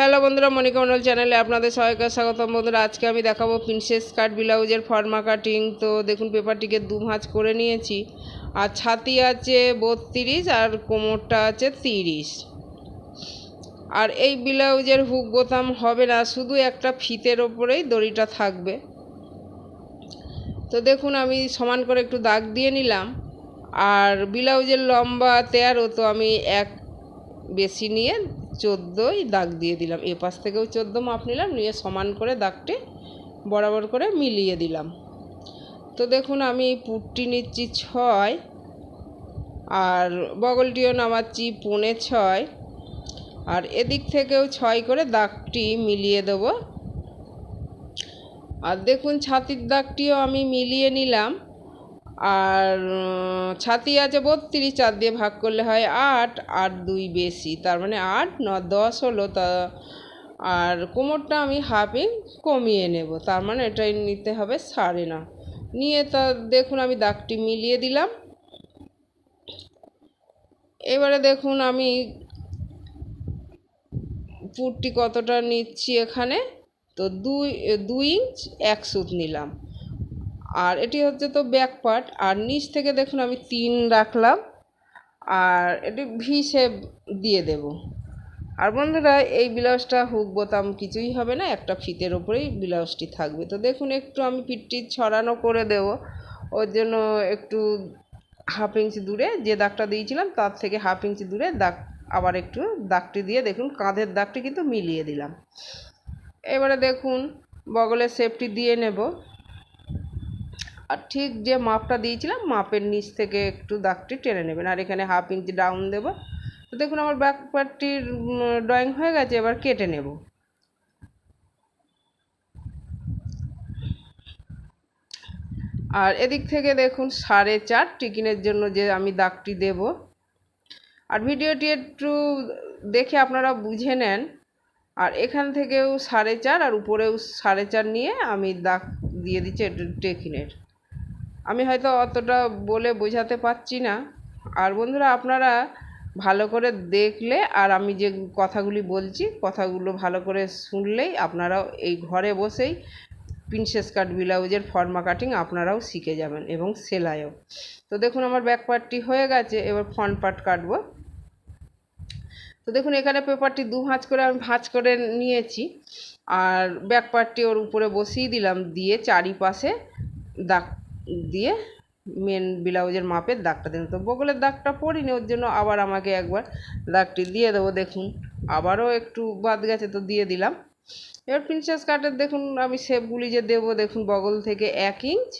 Hello বন্ধুরা, মনিকা মন্ডল চ্যানেলে আপনাদের সবাইকে স্বাগতম। বন্ধুরা, আজকে আমি দেখাবো প্রিন্সেস কাট ব্লাউজের ফর্মা কাটিং। তো দেখুন, পেপারটিকে দু ভাঁজ করে নিয়েছি। আর ছাতি আছে বত্রিশ, আর কোমরটা আছে তিরিশ। আর এই ব্লাউজের হুক বোতাম হবে না, শুধু একটা ফিতের ওপরেই দড়িটা থাকবে। তো দেখুন, আমি সমান করে একটু দাগ দিয়ে নিলাম। আর ব্লাউজের লম্বা তেরো, তো আমি এক বেশি নিয়ে চোদ্দোই দাগ দিয়ে দিলাম। এ পাশ থেকেও চোদ্দ মাপ নিলাম, নিয়ে সমান করে দাগটি বরাবর করে মিলিয়ে দিলাম। তো দেখুন, আমি পুটটি নিচ্ছি ছয়, আর বগলটিও নামাচ্ছি পৌনে ছয়, আর এদিক থেকেও ছয় করে দাগটি মিলিয়ে দেব। আর দেখুন, ছাতির দাগটিও আমি মিলিয়ে নিলাম। আর ছাতি আছে বত্রিশ, চার দিয়ে ভাগ করলে হয় আট আট দুই বেশি, তার মানে আট, ন, দশ হলো তা, আর কোমরটা আমি হাফ কমিয়ে নেব, তার মানে এটাই নিতে হবে সাড়ে না। নিয়ে তা, দেখুন আমি দাগটি মিলিয়ে দিলাম। এবারে দেখুন আমি পুরটি কতটা নিচ্ছি এখানে, তো দুই দুই ইঞ্চ এক সুত নিলাম। আর এটি হচ্ছে তো ব্যাক পার্ট আর নিচ থেকে দেখুন আমি তিন রাখলাম, আর এটি ভি শেপ দিয়ে দেব। আর বন্ধুরা, এই ব্লাউজটা হুক বোতাম কিছুই হবে না, একটা ফিতের ওপরেই ব্লাউজটি থাকবে। তো দেখুন, একটু আমি পিঠটি ছড়ানো করে দেব। ওর জন্য একটু হাফ ইঞ্চি দূরে যে দাগটা দিয়েছিলাম, তার থেকে হাফ ইঞ্চি দূরে দাগ, আবার একটু দাগটি দিয়ে দেখুন, কাঁধের দাগটি কিন্তু মিলিয়ে দিলাম। এবারে দেখুন, বগলের শেপটি দিয়ে নেব। আর ঠিক যে মাপটা দিয়েছিলাম, মাপের নিচ থেকে একটু দাগটি টেনে নেবেন। আর এখানে হাফ ইঞ্চি ডাউন দেব। তো দেখুন, আমার ব্যাক পার্টটির ড্রয়িং হয়ে গেছে, এবার কেটে নেব। আর এদিক থেকে দেখুন, সাড়ে চার টিকিনের জন্য যে আমি দাগটি দেব। আর ভিডিওটি একটু দেখে আপনারা বুঝে নেন। আর এখান থেকেও সাড়ে চার, আর উপরেও সাড়ে চার নিয়ে আমি দাগ দিয়ে দিচ্ছি টেকিনের। আমি হয়তো অতটা বলে বোঝাতে পারছি না। আর বন্ধুরা, আপনারা ভালো করে দেখলে আর আমি যে কথাগুলি বলছি, কথাগুলো ভালো করে শুনলেই আপনারাও এই ঘরে বসেই প্রিন্সেস কাট ব্লাউজের ফর্মা কাটিং আপনারাও শিখে যাবেন এবং সেলাইও। তো দেখুন, আমার ব্যাক পার্টটি হয়ে গেছে, এবার ফ্রন্ট পার্ট কাটবো। তো দেখুন, এখানে পেপারটি দু ভাঁজ করে আমি ভাঁজ করে নিয়েছি। আর ব্যাক পার্টটি ওর উপরে বসিয়ে দিলাম, দিয়ে চারিপাশে দাগ দিয়ে মেন ব্লাউজের মাপের দাগটা দিলাম তো বগলের দাগটা পড়িনি ওর জন্য আবার আমাকে একবার দাগটি দিয়ে দেবো, দেখুন। আবারও একটু বাদ গেছে তো দিয়ে দিলাম। এবার প্রিন্সেস কাটের দেখুন, আমি শেপগুলি যে দেবো, দেখুন, বগল থেকে এক ইঞ্চ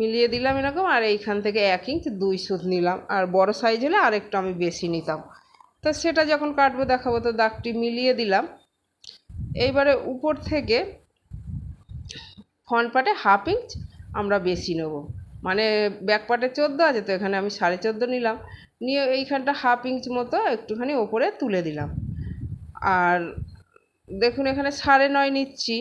মিলিয়ে দিলাম এরকম, আর এইখান থেকে এক ইঞ্চ দুই সুত নিলাম। আর বড় সাইজ হলে আর একটু আমি বেশি নিতাম। তো সেটা যখন কাটবো, দেখাবো, তো দাগটি মিলিয়ে দিলাম। এইবারে উপর থেকে ফ্রন্ট পার্টে হাফ ইঞ্চ আমরা বেশি নেব। মানে ব্যাক পার্টে চোদ্দ আছে তো, এখানে আমি সাড়ে চোদ্দ নিলাম। নিয়ে এইখানটা হাফ ইঞ্চ মতো একটুখানি ওপরে তুলে দিলাম। আর দেখুন এখানে সাড়ে নয় নিচ্ছি।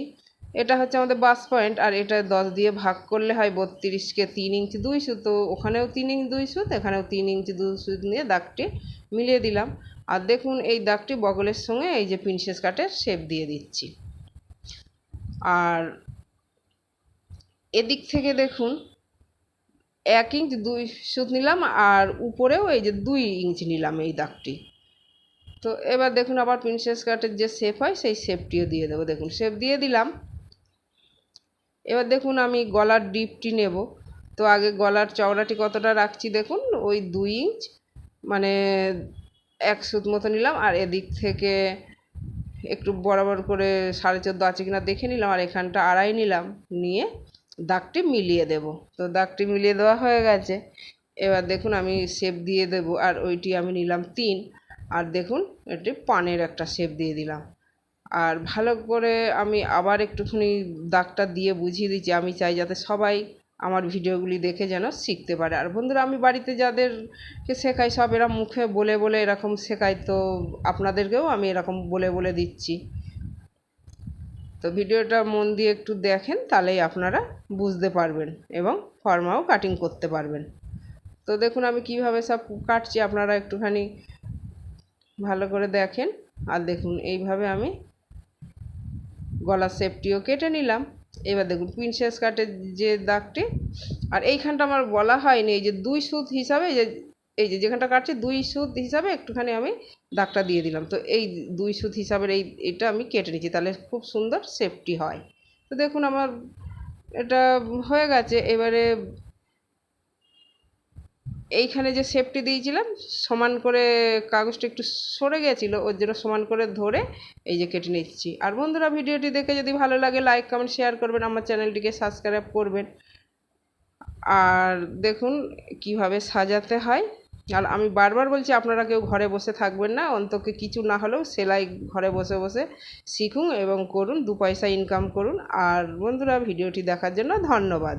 এটা হচ্ছে আমাদের বাস পয়েন্ট আর এটা দশ দিয়ে ভাগ করলে হয় বত্রিশকে তিন ইঞ্চি দুই সুত। তো ওখানেও তিন ইঞ্চ দুই সুত, এখানেও তিন ইঞ্চি দুই সুত নিয়ে দাগটি মিলিয়ে দিলাম। আর দেখুন এই দাগটি বগলের সঙ্গে এই যে প্রিন্সেস কাটের শেপ দিয়ে দিচ্ছি। আর এদিক থেকে দেখুন, এক ইঞ্চ দুই সুত নিলাম আর উপরেও এই যে দুই ইঞ্চ নিলাম এই দাগটি। তো এবার দেখুন আবার প্রিন্সেস কাটের যে শেপ হয়, সেই শেপটিও দিয়ে দেবো। দেখুন শেপ দিয়ে দিলাম। এবার দেখুন আমি গলার ডিপটি নেব। তো আগে গলার চওড়াটি কতটা রাখছি দেখুন, ওই দুই ইঞ্চ মানে এক সুত মতো নিলাম। আর এদিক থেকে একটু বরাবর করে সাড়ে চোদ্দ আছে কিনা দেখে নিলাম। আর এখানটা আড়াই নিলাম, নিয়ে দাগটি মিলিয়ে দেব। তো দাগটি মিলিয়ে দেওয়া হয়ে গেছে। এবার দেখুন আমি শেপ দিয়ে দেব আর ওইটি আমি নিলাম তিন। আর দেখুন এটি পানের একটা শেপ দিয়ে দিলাম। আর ভালো করে আমি আবার একটুখানি দাগটা দিয়ে বুঝিয়ে দিচ্ছি। আমি চাই যাতে সবাই আমার ভিডিওগুলি দেখে যেন শিখতে পারে। আর বন্ধুরা, আমি বাড়িতে যাদেরকে শেখাই, সব এরা মুখে বলে বলে এরকম শেখাই তো আপনাদেরকেও আমি এরকম বলে বলে দিচ্ছি। তো ভিডিওটা মন দিয়ে একটু দেখেন, তাহলেই আপনারা বুঝতে পারবেন এবং ফর্মাও কাটিং করতে পারবেন। তো দেখুন, আমি কীভাবে সব কাটছি, আপনারা একটুখানি ভালো করে দেখেন। আর দেখুন, এইভাবে আমি গলার সেপটিও কেটে নিলাম। এবার দেখুন প্রিন্সেস কাটের যে দাগটি, আর এইখানটা আমার বলা হয়নি, এই যে দুই সুত হিসাবে যে এই যে যেখানটা কাটছি দুই সুত হিসাবে একটুখানি আমি দাগটা দিয়ে দিলাম। তো এই দুই সুত হিসাবের এই, এটা আমি কেটে নিচ্ছি, তাহলে খুব সুন্দর সেফটি হয়। তো দেখুন আমার এটা হয়ে গেছে, এবারে এইখানে যে সেফটি দিয়েছিলাম, সমান করে কাগজটা একটু সরে গেছিল, ওর জন্য সমান করে ধরে এই যে কেটে নিচ্ছি। আর বন্ধুরা, ভিডিওটি দেখে যদি ভালো লাগে লাইক কমেন্ট শেয়ার করবেন, আমার চ্যানেলটিকে সাবস্ক্রাইব করবেন। আর দেখুন কীভাবে সাজাতে হয়। আর আমি বারবার বলছি, আপনারা কেউ ঘরে বসে থাকবেন না অন্তত কিছু না হলেও সেলাই ঘরে বসে বসে শিখুন এবং করুন, দু পয়সা ইনকাম করুন। আর বন্ধুরা, ভিডিওটি দেখার জন্য ধন্যবাদ।